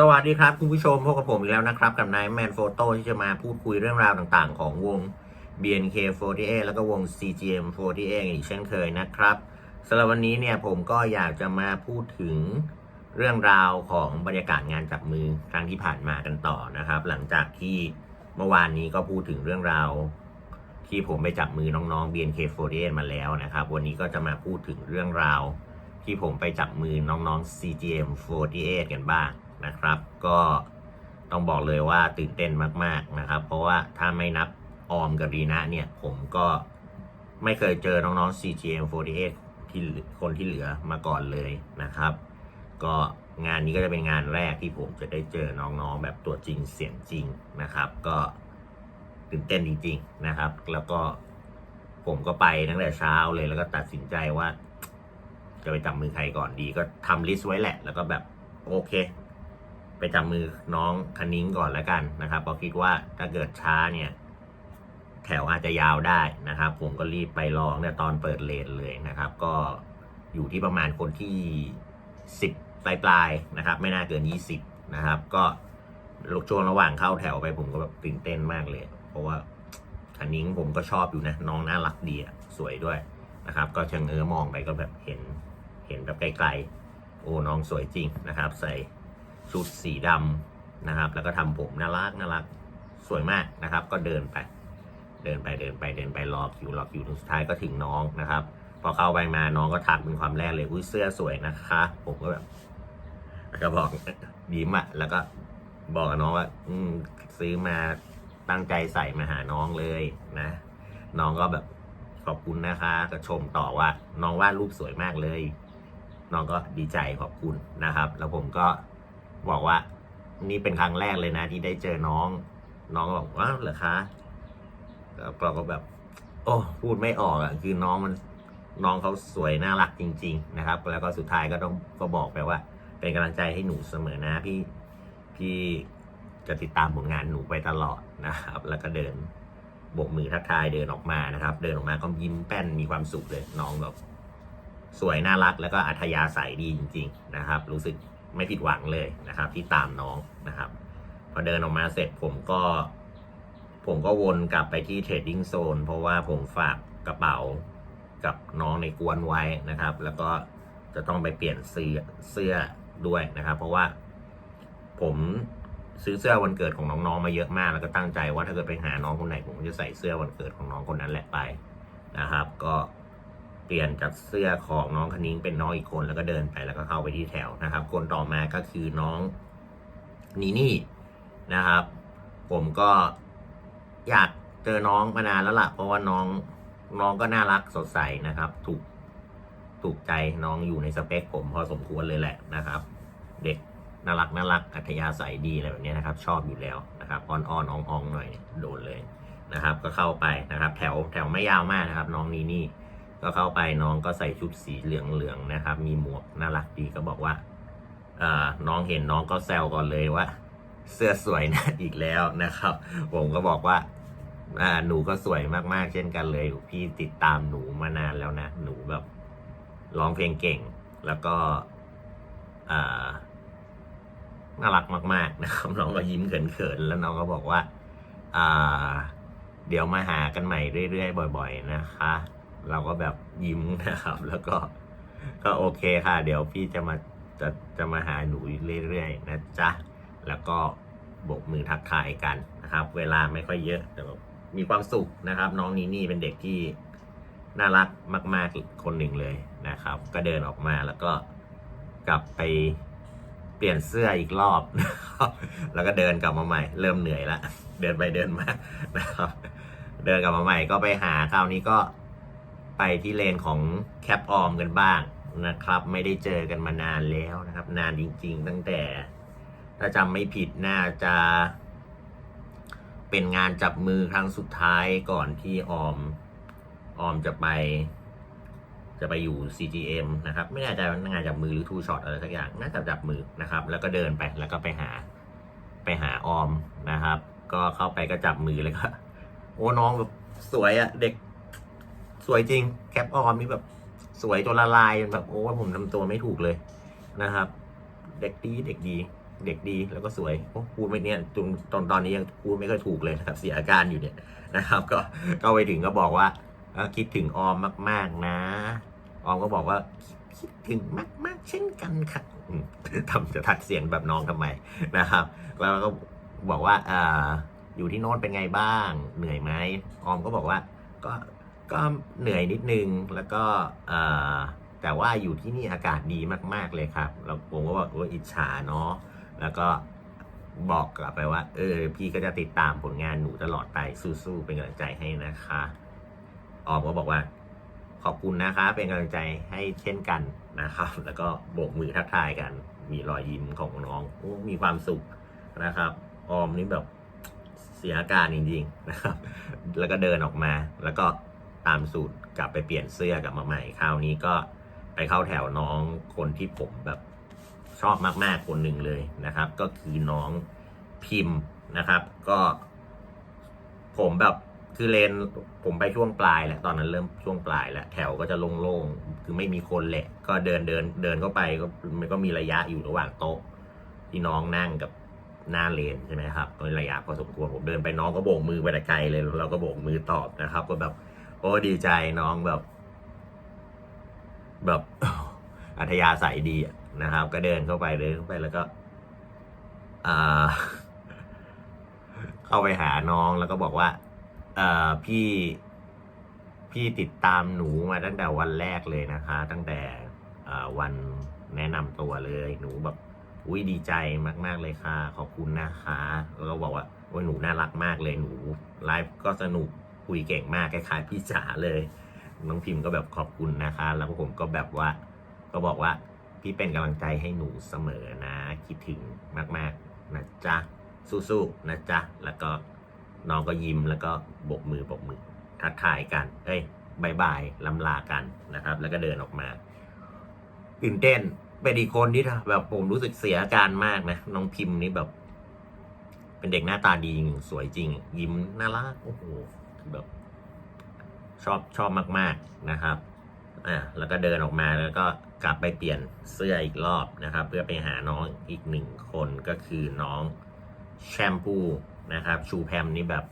สวัสดีครับ คุณผู้ชมพบกับผมอีกแล้วนะครับ กับนายแมนโฟโต้ที่จะมาพูดคุยเรื่องราวต่างๆ ของวง BNK48 แล้วก็วง CGM48 อีกเช่นเคยนะครับสำหรับวันนี้เนี่ยผมก็อยากจะมาพูดถึงเรื่องราวของบรรยากาศงานจับมือครั้งที่ผ่านมากันต่อนะครับ หลังจากที่เมื่อวานนี้ก็พูดถึงเรื่องราว ที่ผมไปจับมือน้องๆ BNK48 มาแล้วนะครับ วันนี้ก็จะมาพูดถึงเรื่องราว ที่ผมไปจับมือน้องๆ CGM48 กันบ้าง นะครับ ก็ต้องบอกเลยว่าตื่นเต้นมากๆนะครับ เพราะว่าถ้าไม่นับออมกับรีนะเนี่ย ผมก็ไม่เคยเจอน้องๆ CGM48 ที่คนที่เหลือมาก่อนเลยนะครับ ก็งานนี้ก็จะเป็นงานแรกที่ผมจะได้เจอน้องๆ แบบตัวจริงเสียงจริงนะครับ ก็ตื่นเต้นจริงๆนะครับ แล้วก็ผมก็ไปตั้งแต่เช้าเลยแล้วก็ตัดสินใจว่า จะไปจับมือใครก่อนดีก็ทำลิสต์ไว้แหละ แล้วก็แบบโอเค ไปจับมือน้องคณิ้งก่อนแล้วกันนะครับเพราะคิดว่าถ้าเกิดช้าเนี่ยแถวอาจจะยาวได้นะครับ ผมก็รีบไปลองเนี่ยตอนเปิดเลนเลยนะครับ ก็อยู่ที่ประมาณคนที่สิบปลายปลายๆนะครับ ไม่น่าเกินยี่สิบนะครับ ก็ช่วงระหว่างเข้าแถวไปผมก็แบบตื่นเต้นมากเลย เพราะว่าคณิ้งผมก็ชอบอยู่นะ น้องน่ารักดีอะสวยด้วยนะครับ ก็เชิงเออมองไปก็แบบเห็นเห็นแบบไกลๆโอ้น้องสวยจริงนะครับ ใส่ ชุดสีดำนะครับ แล้วก็ทำผมน่ารักน่ารักสวยมากนะครับ ก็เดินไป เดินไปเดินไปเดินไปรอคิวรอคิวถึงสุดท้ายก็ถึงน้องนะครับ พอเข้าไปมาน้องก็ทักเป็นความแรกเลยอุ้ยเสื้อสวยนะคะ ผมก็แบบก็บอกยิ้มอะแล้วก็บอกกับน้องว่า อืมซื้อมาตั้งใจใส่มาหาน้องเลยนะ น้องก็แบบขอบคุณนะคะ ก็ชมต่อว่า น้องวาดรูปสวยมากเลย น้องก็ดีใจขอบคุณนะครับ แล้วผมก็ บอกว่า นี่เป็นครั้งแรกเลยนะ ที่ได้เจอน้อง น้องก็บอกว้าเหรอคะแล้วเราก็แบบ โอ้พูดไม่ออกอะ คือน้องมันน้องเขาสวยน่ารักจริง ๆ นะครับ แล้วก็สุดท้ายก็ต้องก็บอกไปว่า เป็นกำลังใจให้หนูเสมอนะพี่พี่จะติดตามผลงานหนูไปตลอดนะครับ แล้วก็เดินโบกมือทักทายเดินออกมานะครับ เดินออกมาก็ยิ้มแป้นมีความสุขเลยน้องแบบสวยน่ารักแล้วก็อัธยาศัยดีจริง ๆ นะครับ รู้สึก ไม่ผิดหวังเลยนะครับ ที่ตามน้องนะครับ พอเดินออกมาเสร็จผมก็ ผมก็วนกลับไปที่เทรดดิ้งโซนเพราะว่าผมฝากกระเป๋ากับน้องในกวนไว้นะครับ แล้วก็จะต้องไปเปลี่ยนเสื้อเสื้อด้วยนะครับ เพราะว่าผมซื้อเสื้อวันเกิดของน้องๆมาเยอะมาก แล้วก็ตั้งใจว่าถ้าเกิดไปหาน้องคนไหนผมจะใส่เสื้อวันเกิดของน้องคนนั้นแหละไปนะครับ ก็ เปลี่ยนจากเสื้อของน้องคณิ้งเป็นน้องอีกคนแล้วก็เดินไปแล้วก็เข้าไปที่แถวนะครับ คนต่อมาก็คือน้องนีนี่นะครับ ผมก็อยากเจอน้องมานานแล้วล่ะ เพราะว่าน้องน้องก็น่ารักสดใสนะครับ ถูกถูกใจน้องอยู่ในสเปคผมพอสมควรเลยแหละนะครับ เด็กน่ารักน่ารักอัธยาศัยดีอะไรแบบนี้นะครับ ชอบอยู่แล้วนะครับอ่อนอ่อนอ่องอ่องหน่อยโดนเลยนะครับ ก็เข้าไปนะครับ แถวแถวไม่ยาวมากนะครับ น้องนีนี่ ก็เข้าไปน้องก็ใส่ชุดสีเหลืองๆนะครับ มีหมวกน่ารักดีก็บอกว่าเอ่าน้องเห็นน้องก็แซวก่อนเลยว่า เสื้อสวยนะอีกแล้วนะครับ ผมก็บอกว่าอ่าหนูก็สวยมากๆ เช่นกันเลย พี่ติดตามหนูมานานแล้วนะ หนูแบบร้องเพลงเก่ง แล้วก็อ่าน่ารักมาก ๆ นะครับ น้องก็ยิ้มเขินๆแล้วน้องก็บอกว่าอ่าเดี๋ยวมาหากันใหม่เรื่อยๆ บ่อย ๆ นะคะ เราก็แบบยิ้มนะครับ แล้วก็ก็โอเคค่ะ เดี๋ยวพี่จะมาจะจะมาหาหนูเรื่อยๆนะจ๊ะ แล้วก็บกมือทักทายกันนะครับ เวลาไม่ค่อยเยอะ แต่แบบมีความสุขนะครับ น้องนีนี่เป็นเด็กที่น่ารักมากๆอีกคนหนึ่งเลยนะครับ ก็เดินออกมาแล้วก็กลับไปเปลี่ยนเสื้ออีกรอบนะครับแล้วก็เดินกลับมาใหม่ เริ่มเหนื่อยละเดินไปเดินมานะครับ เดินกลับมาใหม่ก็ไปหาคราวนี้ก็ ไปที่เลนของแคปออมกันบ้างนะครับ ไม่ได้เจอกันมานานแล้วนะครับ นานจริง ๆ ตั้งแต่ ถ้าจำไม่ผิดน่าจะ เป็นงานจับมือครั้งสุดท้ายก่อนที่ออม ออมจะไป จะไปอยู่ CGM นะครับ ไม่แน่ใจว่างานจับมือหรือทูช็อตอะไรสักอย่างน่าจะจับมือนะครับ แล้วก็เดินไปแล้วก็ไปหาไปหาออมนะครับ ก็เข้าไปก็จับมือเลยก็โอ้น้องแบบสวยอะเด็ก สวยจริงแคปออมนี่แบบสวยจนละลายจนแบบโอ้ผมทำตัวไม่ถูกเลยนะครับ เด็กดีเด็กดี เด็กดีแล้วก็สวยโอ้พูดไม่เนี่ยจนตอนตอนนี้ยังพูดไม่ค่อยถูกเลยนะครับเสียอาการอยู่เนี่ยนะครับ ก็ก็ไปถึงก็บอกว่าคิดถึงออมมาก ๆ นะ ออมก็บอกว่าคิดถึงมาก ๆ เช่นกันค่ะทำจะทัดเสียงแบบน้องทำไมนะครับ แล้วก็บอกว่าออยู่ที่โน้นเป็นไงบ้าง เหนื่อยไหมออมก็บอกว่า ก็ ก็เหนื่อยนิดนึงแล้วก็เอ่อแต่ว่าอยู่ที่นี่อากาศดีมาก ๆเลยครับแล้วผมก็บอกว่าอิจฉาเนาะแล้วก็บอกกลับไปว่า เออ พี่ก็จะติดตามผลงานหนูตลอดไปสู้ๆเป็นกำลังใจให้นะคะออมก็บอกว่า ขอบคุณนะคะ เป็นกำลังใจให้เช่นกันนะครับ แล้วก็โบกมือทักทายกัน มีรอยยิ้มของน้องอมีความสุขนะครับ ออมนี่แบบเสียอาการจริงๆนะครับ แล้วก็เดินออกมาแล้วก็ ตามสูตรกลับไปเปลี่ยนเสื้อกลับมาใหม่คราวนี้ก็ไปเข้าแถวน้องคนที่ผมแบบชอบมากๆคนหนึ่งเลยนะครับ ก็คือน้องพิมพ์นะครับ ก็ ผมแบบคือเลนผมไปช่วงปลายแหละตอนนั้นเริ่มช่วงปลายแล้วแถวก็จะโล่งๆคือไม่มีคนแหละ ก็เดินเดินเดินเข้าไปก็มันก็มีระยะอยู่ระหว่างโต๊ะ ที่น้องนั่งกับหน้าเลนใช่ไหมครับก็ระยะพอสมควรผมเดินไปน้องก็โบกมือไปแต่ไกลเลยเราก็โบกมือตอบนะครับ ก็แบบ อ้ดีใจน้องแบบ แบบอัธยาศัยดีนะครับ ก็เดินเข้าไปเดินเข้าไปแล้วก็เข้าไปหาน้องแล้วก็บอกว่าเออพี่พี่ติดตามหนูมาตั้งแต่วันแรกเลยนะคะ ตั้งแต่วันแนะนำตัวเลยหนูแบบอุ้ยดีใจมาก ๆเลยค่ะ ขอบคุณนะคะแล้วก็บอกว่าว่าหนูน่ารักมากเลยหนูไลฟ์ก็สนุก คุยเก่งมากคล้ายๆพี่จ๋าเลย น้องพิมพ์ก็แบบขอบคุณนะคะ แล้วผมก็แบบว่าก็บอกว่าพี่เป็นกำลังใจให้หนูเสมอนะ คิดถึงมากๆนะจ๊ะสู้ๆนะจ๊ะแล้วก็น้องก็ยิ้มแล้วก็บกมือบกมือทักทายกัน เอ้ยบายบายลำลากันนะครับ แล้วก็เดินออกมาตื่นเต้นเป็นอีกคนที่แบบผมรู้สึกเสียอาการมากนะน้องพิมพ์นี่แบบ เป็นเด็กหน้าตาดีจริงสวยจริง ยิ้มน่ารักโอ้โห แบบ ชอบชอบมาก ๆนะครับอ่าแล้วก็เดินออกมาแล้วก็กลับไปเปลี่ยนเสื้ออีกรอบนะครับ เพื่อไปหาน้องอีกหนึ่งคนก็คือน้องแชมพูนะครับ ชูแพมนี่แบบ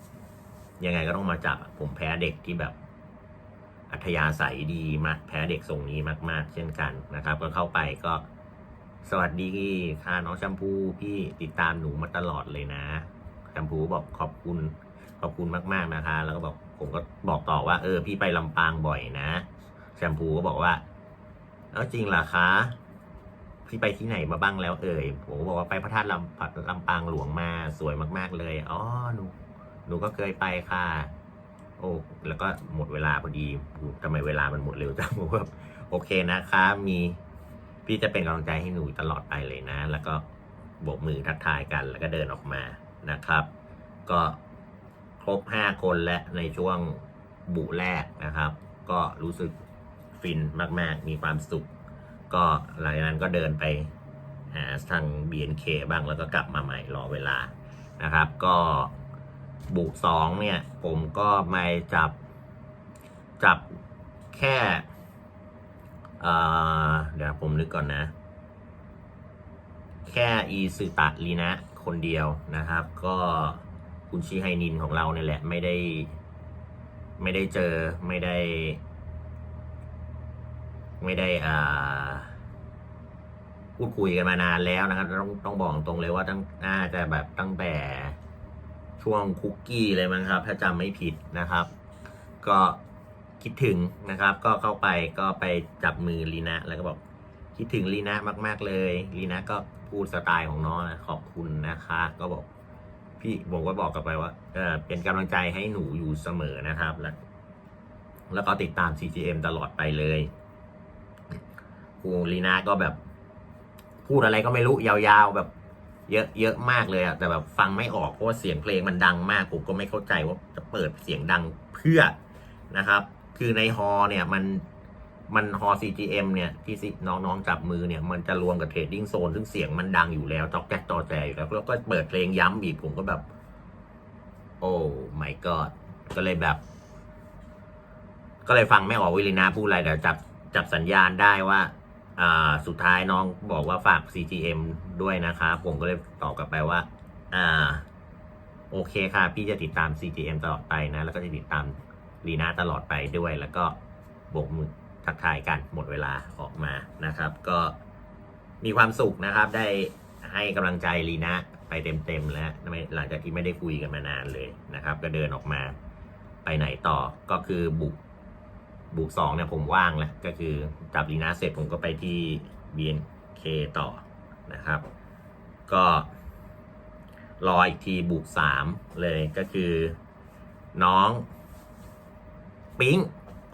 ยังไงก็ต้องมาจับผมแพ้เด็กที่แบบ อัธยาศัยดีมากแพ้เด็กทรงนี้มาก ๆ เช่นกันนะครับ ก็เข้าไปก็สวัสดีค่ะน้องแชมพูพี่ติดตามหนูมาตลอดเลยนะแชมพูบอกขอบคุณ ขอบคุณมากๆนะคะ แล้วก็บอกผมก็บอกต่อว่า เออ พี่ไปลำปางบ่อยนะ แชมพูก็บอกว่าแล้วจริงเหรอคะพี่ไปที่ไหนมาบ้างแล้วเอ่ยผมก็บอกว่าไปพระธาตุลำลำปางหลวงมาสวยมาก ๆ เลยอ๋อหนูหนูก็เคยไปค่ะ โอ้แล้วก็หมดเวลาพอดีทำไมเวลามันหมดเร็วจังผมก็โอเคนะคะ มีพี่จะเป็นกำลังใจให้หนูตลอดไปเลยนะ แล้วก็โบกมือทักทายกัน แล้วก็เดินออกมานะครับ ก็ ครบห้าคนและในช่วงบุแรกนะครับ ก็รู้สึกฟินมาก ๆ มีความสุข ก็หลังจากนั้นก็เดินไปหาทาง BNK บ้างแล้วก็กลับมาใหม่รอเวลานะครับ ก็บุสองเนี่ย ผมก็ไม่จับจับแค่เเดี๋ยวผมนึกก่อนนะ แค่อีซึตะลีนะ คนเดียวนะครับ ก็ คุณชิไฮนินของเราเนี่ยแหละ ไม่ได้ ไม่ได้เจอไม่ได้ ไม่ได้อ่าพูดคุยกันมานานแล้วนะครับ ต้องต้องบอกตรงเลยว่าตั้งน่าจะแบบตั้งแต่ช่วงคุกกี้เลยมั้งครับ ถ้าจำไม่ผิดนะครับ ก็คิดถึงนะครับ ก็เข้าไปก็ไปจับมือลีนะแล้วก็บอกคิดถึงลีนะมาก ๆเลยลีนะก็พูดสไตล์ของน้องนะขอบคุณนะคะ ก็บอก พี่ผมก็บอกกลับไปว่าเออเป็นกำลังใจให้หนูอยู่เสมอนะครับ แล้วแล้วก็ติดตาม CGM ตลอดไปเลยครูลีนาก็แบบ พูดอะไรก็ไม่รู้ยาวๆแบบ เยอะเยอะมากเลยอะแต่แบบฟังไม่ออกเพราะว่าเสียงเพลงมันดังมากผมก็ไม่เข้าใจว่าจะเปิดเสียงดังเพื่อนะครับ คือในฮอเนี่ยมัน มันฮอ CGM เนี่ยที่ซิน้องๆจับมือเนี่ยมันจะรวมกับเทรดดิ้งโซนซึ่งเสียงมันดังอยู่แล้วจอกแจ๊กจอแจอยู่แล้วแล้วก็เปิดเพลงย้ำอีกผมก็แบบ โอ้ my god ก็เลยแบบ ก็เลยฟังไม่ออกวิลินาพูดอะไรแต่จับจับสัญญาณได้ว่าอ่าสุดท้ายน้องบอกว่าฝาก CGM ด้วยนะครับผมก็เลยตอบกลับไปว่า อ่า โอเคค่ะ พี่จะติดตาม CGM ตลอดไปนะ แล้วก็จะติดตามลีนาตลอดไปด้วย แล้วก็บกมือ ทักทายกันหมดเวลาออกมานะครับ ก็มีความสุขนะครับ ได้ให้กำลังใจลีน่าไปเต็มๆแล้วหลังจากที่ไม่ได้คุยกันมานานเลยนะครับ ก็เดินออกมาไปไหนต่อก็คือบุกบุกสองเนี่ยผมว่างแล้วก็คือจับลีน่าเสร็จผมก็ไปที่ BNK ต่อนะครับ ก็รออีกทีบุกสามเลยก็คือน้อง ปิ๊ง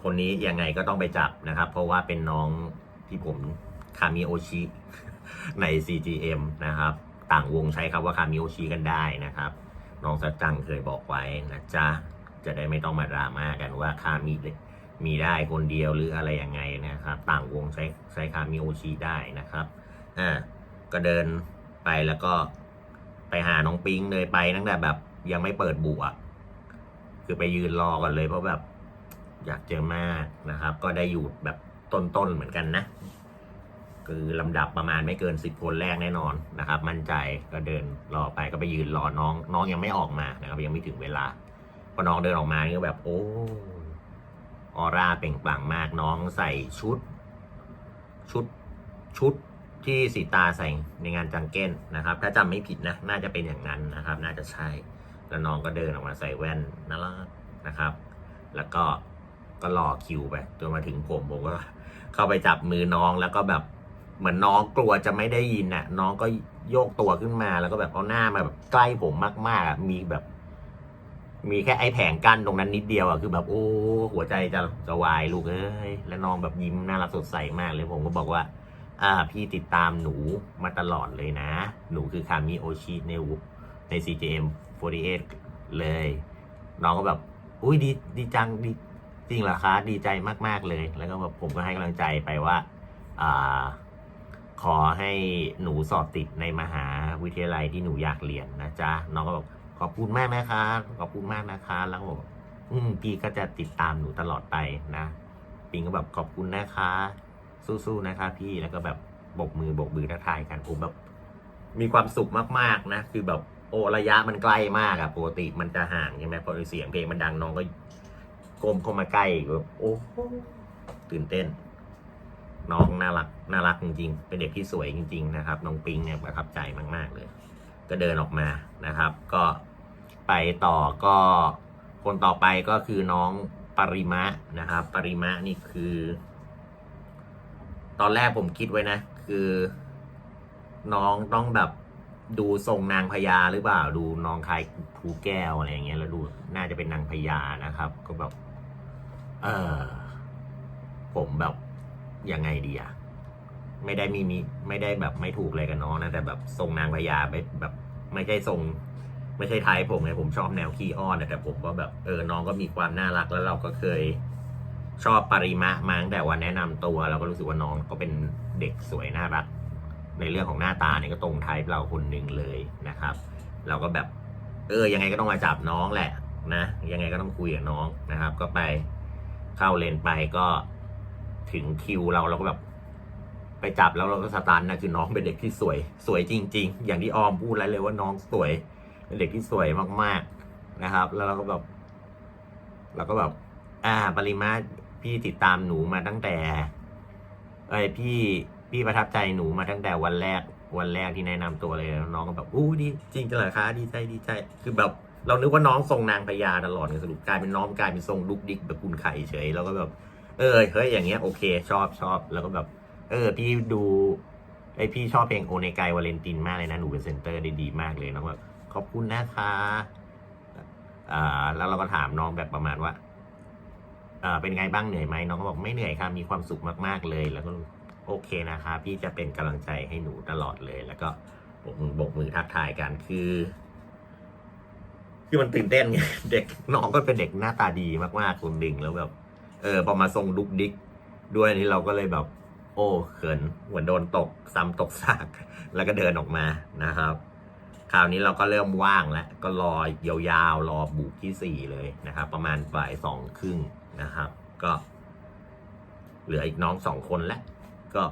คนนี้ยังไงก็ต้องไปจับนะครับ เพราะว่าเป็นน้องที่ผมคามิโอชิใน CGM นะครับ ต่างวงใช้คำว่าคามิโอชิกันได้นะครับ น้องสัจจังเคยบอกไว้นะจ๊ะ จะได้ไม่ต้องมาดราม่ากันว่าคามิมีได้คนเดียวหรืออะไรยังไงนะครับ ต่างวงใช้ใช้คามิโอชิได้นะครับอ่าก็เดินไปแล้วก็ไปหาน้องปิงเลยไปตั้งแต่แบบยังไม่เปิดบุอะคือไปยืนรอก่อนเลยเพราะแบบ อยากเจอมากนะครับ ก็ได้อยู่แบบต้นๆเหมือนกันนะ คือลำดับประมาณไม่เกินสิบคนแรกแน่นอนนะครับ มั่นใจก็เดินรอไปก็ไปยืนรอน้อง น้องยังไม่ออกมานะครับ ยังไม่ถึงเวลาพอน้องเดินออกมานี่ก็แบบโอ้ออร่าเปล่งปลั่งมากน้องใส่ชุด ชุดชุดที่สีตาใส่ในงานจังเก้นนะครับ ถ้าจำไม่ผิดนะ น่าจะเป็นอย่างนั้นนะครับ น่าจะใช่ แล้วน้องก็เดินออกมาใส่แว่นน่ารักนะครับ แล้วก็ ก็รอคิวไปจนมาถึงผมผมก็เข้าไปจับมือน้องแล้วก็แบบเหมือนน้องกลัวจะไม่ได้ยินน่ะ น้องก็โยกตัวขึ้นมาแล้วก็แบบเอาหน้ามาแบบใกล้ผมมากๆมีแบบ มีแค่ไอ้แผงกั้นตรงนั้นนิดเดียวอะคือแบบโอ้หัวใจจะจะวายลูกเอ้ยแล้วน้องแบบยิ้มน่ารักสดใสมากเลยผมก็บอกว่า อ่า พี่ติดตามหนูมาตลอดเลยนะ หนูคือคามิโอชิในวใน CJM 48เลย น้องก็แบบ อุ้ยดีดีจังดี จริงเหรอคะดีใจมาก ๆเลย แล้วก็แบบผมก็ให้กำลังใจไปว่าอ่าขอให้หนูสอบติดในมหาวิทยาลัยที่หนูอยากเรียนนะจ๊ะน้องก็บอกขอบคุณมากนะคะขอบคุณมากนะคะแล้วบอกอืมพี่ก็จะติดตามหนูตลอดไปนะปิงก็แบบขอบคุณนะคะ สู้ๆนะคะ พี่แล้วก็แบบบกมือบกมือทักทายกันผมแบบมีความสุขมากๆนะ คือแบบโอระยะมันใกล้มากอะปกติมันจะห่างใช่ไหมพอเสียงเพลงมันดังน้องก็ กลมเข้ามาใกล้แบบโอ้โหตื่นเต้น น้องน่ารักน่ารักจริงๆ เป็นเด็กที่สวยจริง ๆ นะครับ น้องปิงเนี่ยประทับใจมาก ๆ เลย ก็เดินออกมานะครับ ก็ไปต่อก็คนต่อไปก็คือน้องปริมะนะครับ ปริมะนี่คือ ตอนแรกผมคิดไว้นะ คือ น้องต้องแบบดูทรงนางพญาหรือเปล่า ดูน้องคล้ายครูแก้วอะไรอย่างเงี้ยแล้วดูน่าจะเป็นนางพญานะครับ ก็แบบ เออผมแบบยังไงดีอะไม่ได้มีมีไม่ได้แบบไม่ถูกเลยกับน้องนะแต่แบบทรงนางพญาไปแบบ ไม่ใช่ทรง ไม่ใช่ไทยผมไงผมชอบแนวขี้อ้อนนะแต่ผมก็แบบเออน้องก็มีความน่ารักแล้วเราก็เคยชอบปริมะมาตั้งแต่วันแนะนำตัวเราก็รู้สึกว่าน้องก็เป็นเด็กสวยน่ารัก ในเรื่องของหน้าตาเนี่ยก็ตรงไทป์เราคนหนึ่งเลยนะครับ เราก็แบบ เออยังไงก็ต้องมาจับน้องแหละนะยังไงก็ต้องคุยกับน้องนะครับ ก็ไป เข้าเลนไปก็ถึงคิวเราเราก็แบบไปจับแล้วเราก็สตันนะคือน้องเป็นเด็กที่สวย สวยจริง ๆ อย่างที่ออมพูดแล้วเลยว่าน้องสวย เป็นเด็กที่สวยมากๆนะครับ แล้วเราก็แบบเราก็แบบอ่าปริมาพี่ติดตามหนูมาตั้งแต่เอ้ยพี่พี่ประทับใจหนูมาตั้งแต่วันแรกวันแรกที่แนะนำตัวเลยน้องก็แบบอู้ดีจริงจังเหรอคะดีใจดีใจคือแบบ เรานึกว่าน้องทรงนางพญาตลอดไงสรุปกลายเป็นน้องกลายเป็นทรงดุกดิกแบบกุนไข่เฉยแล้วก็แบบ เออเฮ้ยอย่างเงี้ยโอเค ชอบชอบแล้วก็แบบ เออ พี่ดูไอพี่ชอบเพลงโอเนกายวาเลนตินมากเลยนะหนูเป็นเซนเตอร์ได้ดีมากเลยน้องแบบขอบคุณนะคะอ่าแล้วเราก็ถามน้องแบบประมาณว่าอ่าเป็นไงบ้างเหนื่อยไหมน้องก็บอกไม่เหนื่อยค่ะมีความสุขมากๆเลย แล้วก็โอเคนะคะ พี่จะเป็นกำลังใจให้หนูตลอดเลย แล้วก็บกมือบกมือทักทายกันคือ คือมันตื่นเต้นไงเด็กน้องก็เป็นเด็กหน้าตาดีมากๆคนหนึ่งแล้วแบบเออพอมาทรงดุกดิกด้วยนี่เราก็เลยแบบ โอ้เขินเหมือนโดนตกซ้ำตกซาก แล้วก็เดินออกมานะครับ คราวนี้เราก็เริ่มว่างแล้ว ก็รอยาวๆ รอบุกที่สี่เลยนะครับ ประมาณบ่ายสองครึ่งนะครับ ก็ เหลืออีกน้องสองคนแล้วก็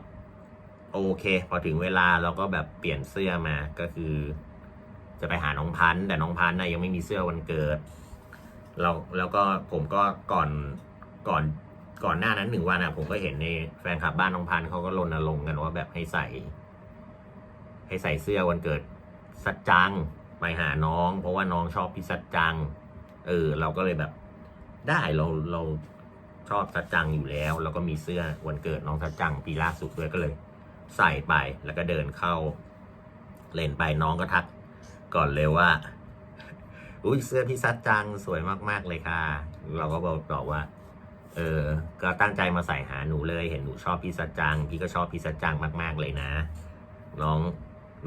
โอเค พอถึงเวลาเราก็แบบเปลี่ยนเสื้อมาก็คือ จะไปหาน้องพันธ์แต่น้องพันธ์น่ะยังไม่มีเสื้อวันเกิดเราแล้วก็ผมก็ก่อนก่อนก่อนหน้านั้นหนึ่งวันอะ ผมก็เห็นในแฟนคลับบ้านน้องพันธ์เขาก็รณรงค์กันว่าแบบให้ใส่ ให้ใส่เสื้อวันเกิดสัจจังไปหาน้อง เพราะว่าน้องชอบพี่สัจจัง เออ เราก็เลยแบบได้เราเราชอบสัจจังอยู่แล้ว แล้วก็มีเสื้อวันเกิดน้องสัจจังปีล่าสุดด้วยก็เลย ใส่ไปแล้วก็เดินเข้า เล่นไปน้องก็ทัก ก่อนเลยว่า อุ้ยเสื้อพี่ซัดจังสวยมาก ๆ เลยค่ะ เราก็บอกบอกว่า เออ ก็ตั้งใจมาใส่หาหนูเลย เห็นหนูชอบพี่ซัดจัง พี่ก็ชอบพี่ซัดจังมาก ๆ เลยนะ น้อง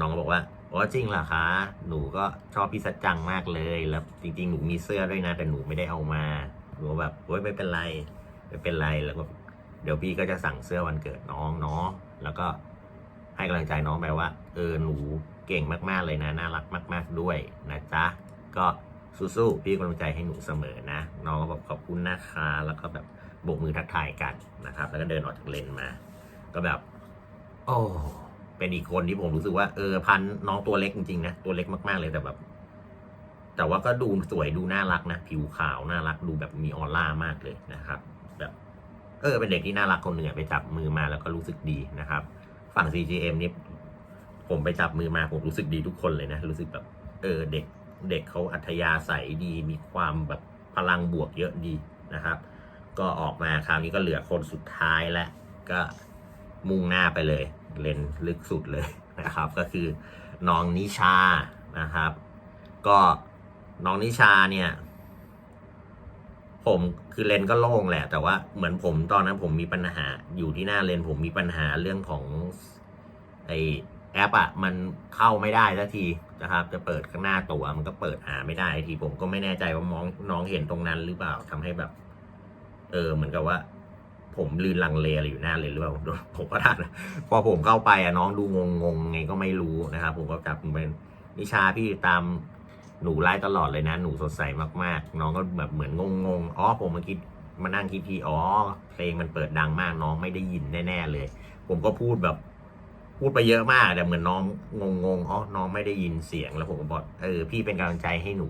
น้องก็บอกว่าอ๋อจริงเหรอคะ หนูก็ชอบพี่ซัดจังมากเลย แล้วจริง ๆ หนูมีเสื้อด้วยนะ แต่หนูไม่ได้เอามา หนูแบบโอ๊ยไม่เป็นไร ไม่เป็นไร แล้วก็เดี๋ยวพี่ก็จะสั่งเสื้อวันเกิดน้องเนาะ แล้วก็ให้กำลังใจน้องไปว่า เออ หนู เก่งมากๆเลยนะ น่ารักมาก ๆด้วยนะจ๊ะ ก็สู้ๆพี่กำลังใจให้หนูเสมอนะ น้องก็บอกขอบคุณนะคะแล้วก็แบบโบกมือทักทายกันนะครับ แล้วก็เดินออกจากเลนมา ก็แบบ โอ้เป็นอีกคนที่ผมรู้สึกว่าเออพันน้องตัวเล็กจริงๆนะตัวเล็กมากๆเลยแต่แบบ แต่ว่าก็ดูสวยดูน่ารักนะผิวขาวน่ารักดูแบบมีออร่ามากเลยนะครับ แบบ เออ เป็นเด็กที่น่ารักคนหนึ่งไปจับมือมาแล้วก็รู้สึกดีนะครับ ฝั่ง CGM นี่ ผมไปจับมือมาผมรู้สึกดีทุกคนเลยนะ รู้สึกแบบเออเด็กเด็กเขาอัธยาศัยดีมีความแบบพลังบวกเยอะดีนะครับ ก็ออกมาคราวนี้ก็เหลือคนสุดท้ายแล้วก็มุ่งหน้าไปเลย เลนลึกสุดเลยนะครับ ก็คือน้องนิชานะครับ ก็น้องนิชาเนี่ย ผมคือเลนก็โล่งแหละ แต่ว่าเหมือนผมตอนนั้นผมมีปัญหาอยู่ที่หน้าเลนผมมีปัญหาเรื่องของไอ แอปอะมันเข้าไม่ได้สักทีนะครับ จะเปิดข้างหน้าตัวมันก็เปิดหาไม่ได้ทีผมก็ไม่แน่ใจว่ามองน้องเห็นตรงนั้นหรือเปล่าทำให้แบบ เออเหมือนกับว่า ผมลืนลังเลอะไรอยู่หน้าเลยหรือเปล่าผมก็ทักพอผมเข้าไปอะน้องดูงงงๆไงก็ไม่รู้นะครับ ผมก็จับเป็นนิชาพี่ตามหนูไล่ตลอดเลยนะหนูสดใสมากๆ น้องก็แบบเหมือนงงๆอ๋อผมมาคิดมานั่งคิดทีอ๋อเพลงมันเปิดดังมากน้องไม่ได้ยินแน่ๆเลย ผมก็พูดแบบ พูดไปเยอะมากแต่เหมือนน้องงงๆอ๋อน้องไม่ได้ยินเสียงแล้วผมก็บอกเออพี่เป็นกำลังใจให้หนู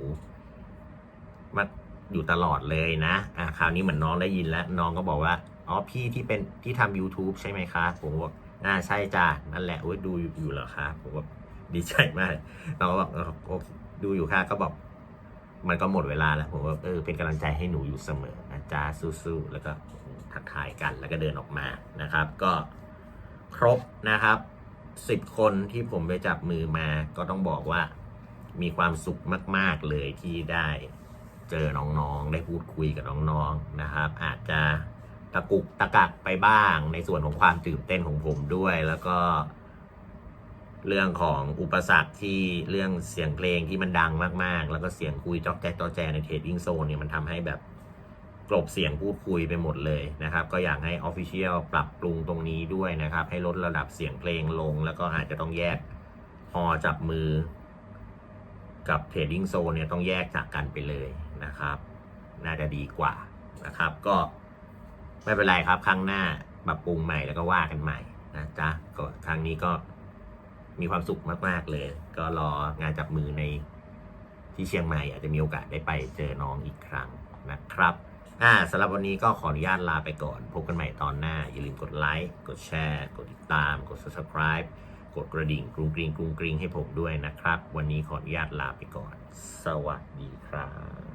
มาอยู่ตลอดเลยนะอะคราวนี้เหมือนน้องได้ยินแล้ว น้องก็บอกว่าอ๋อพี่ที่เป็นที่ทำ YouTube ใช่ไหมคะผมบอกอ่าใช่จ้านั่นแหละโอ้ยดูอยู่เหรอคะผมก็ดีใจมากน้องก็บอกโอเคดูอยู่ค่ะก็บอกมันก็หมดเวลาแล้วผมว่าเออเป็นกำลังใจให้หนูอยู่เสมอนะจ๊ะสู้ๆแล้วก็ทักทายกันแล้วก็เดินออกมานะครับ ก็ครบนะครับ สิบคนที่ผมไปจับมือมา ก็ต้องบอกว่ามีความสุขมาก ๆ เลยที่ได้เจอน้องๆ ได้พูดคุยกับน้องๆนะครับ อาจจะตะกุกตะกักไปบ้างในส่วนของความตื่นเต้นของผมด้วย แล้วก็ เรื่องของอุปสรรคที่เรื่องเสียงเพลงที่มันดังมากๆ แล้วก็เสียงคุยจอกแจ๊กจอแจในเทรดดิ้งโซนเนี่ยมันทำให้แบบ ลบเสียงพูดคุยไปหมดเลยนะครับ ก็อยากให้ Official ปรับปรุงตรงนี้ด้วยนะครับ ให้ลดระดับเสียงเพลงลง แล้วก็อาจจะต้องแยกพอจับมือ กับเทรดดิ้งโซนเนี่ยต้องแยกจากกันไปเลยนะครับ น่าจะดีกว่านะครับ ก็ไม่เป็นไรครับ ครั้งหน้าปรับปรุงใหม่แล้วก็ว่ากันใหม่นะจ๊ะก็ครั้งนี้ก็มีความสุขมาก ๆ เลย ก็รองานจับมือในที่เชียงใหม่อาจจะมีโอกาสได้ไปเจอน้องอีกครั้งนะครับ อ่าสำหรับวันนี้ก็ขออนุญาตลาไปก่อน พบกันใหม่ตอนหน้า อย่าลืมกดไลค์ กดแชร์ กดติดตาม กด subscribe กดกระดิ่งกรุงกริงกรุงกริงให้ผมด้วยนะครับ วันนี้ขออนุญาตลาไปก่อน สวัสดีครับ